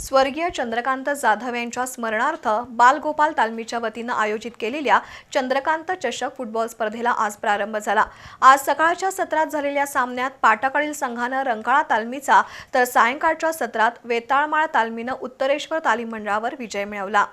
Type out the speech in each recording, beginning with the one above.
स्वर्गीय चंद्रकांत जाधव यांच्या स्मरणार्थ बालगोपाल तालमीच्या वतीनं आयोजित केलेल्या चंद्रकांत चषक फुटबॉल स्पर्धेला आज प्रारंभ झाला. आज सकाळच्या सत्रात झालेल्या सामन्यात पाटाकडील संघानं रंकाळा तालमीचा तर सायंकाळच्या सत्रात वेताळमाळ तालमीनं उत्तरेश्वर तालीम मंडळावर विजय मिळवला.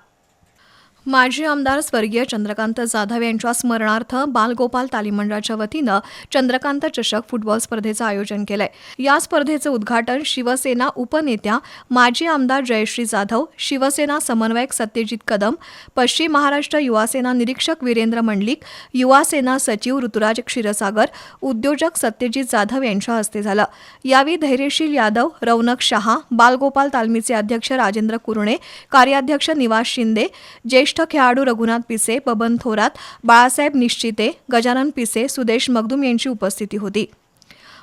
माजी आमदार स्वर्गीय चंद्रकांत जाधव यांच्या स्मरणार्थ बालगोपाल तालीम मंडळाच्या वतीनं चंद्रकांत चषक फुटबॉल स्पर्धेचं आयोजन केलंय. या स्पर्धेचं उद्घाटन शिवसेना उपनेत्या माजी आमदार जयश्री जाधव शिवसेना समन्वयक सत्यजित कदम पश्चिम महाराष्ट्र युवासेना निरीक्षक वीरेंद्र मंडलिक युवासेना सचिव ऋतुराज क्षीरसागर उद्योजक सत्यजित जाधव यांच्या हस्ते झालं. यावेळी धैर्यशील यादव रौनक शहा बालगोपाल तालमीचे अध्यक्ष राजेंद्र कुरणे कार्याध्यक्ष निवास शिंदे ज्येष्ठ खेळाडू रघुनाथ पिसे बबन थोरात बाळासाहेब निश्चिते गजानन पिसे सुदेश मगदूम यांची उपस्थिती होती.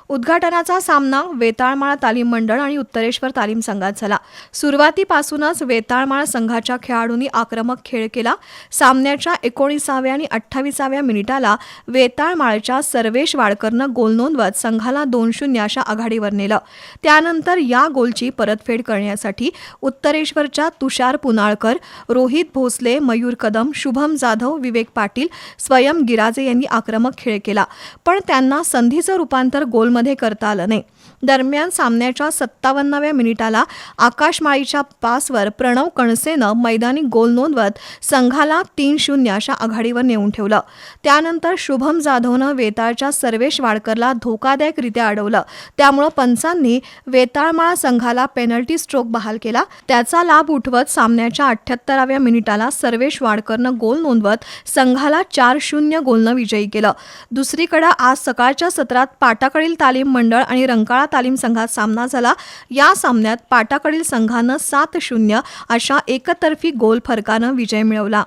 उद्घाटनाचा सामना वेताळमाळ तालीम मंडळ आणि उत्तरेश्वर तालीम संघात झाला. सुरुवातीपासूनच वेताळमाळ संघाच्या खेळाडूंनी आक्रमक खेळ केला. सामन्याच्या एकोणीसाव्या आणि अठ्ठावीसाव्या मिनिटाला वेताळमाळच्या सर्वेश वाडकरनं गोल नोंदवत संघाला दोन शून्य अशा आघाडीवर नेलं. त्यानंतर या गोलची परतफेड करण्यासाठी उत्तरेश्वरच्या तुषार पुनाळकर रोहित भोसले मयूर कदम शुभम जाधव विवेक पाटील स्वयं गिराजे यांनी आक्रमक खेळ केला. पण त्यांना संधीचं रूपांतर गोलमध्ये करता आलं नाही. दरम्यान सामन्याच्या सत्तावन्नाव्या मिनिटाला आकाशमाळीच्या पासवर प्रणव कणसेनं मैदानी गोल नोंदवत संघाला तीन शून्य अशा आघाडीवर नेऊन ठेवलं. त्यानंतर शुभम जाधवनं वेताळच्या सर्वेश वाडकरला धोकादायकरित्या अडवलं. त्यामुळं पंचांनी वेताळमाळा संघाला पेनल्टी स्ट्रोक बहाल केला. त्याचा लाभ उठवत सामन्याच्या अठ्ठ्याहत्तराव्या मिनिटाला सर्वेश वाडकरनं गोल नोंदवत संघाला चार शून्य गोलनं विजयी केलं. दुसरीकडे आज सकाळच्या सत्रात पाटाकडील तालीम मंडळ आणि रंकाळा तालीम संघात सामना झाला. या सामन्यात पाटाकडील संघानं सात शून्य अशा एकतर्फी गोल फरकानं विजय मिळवला.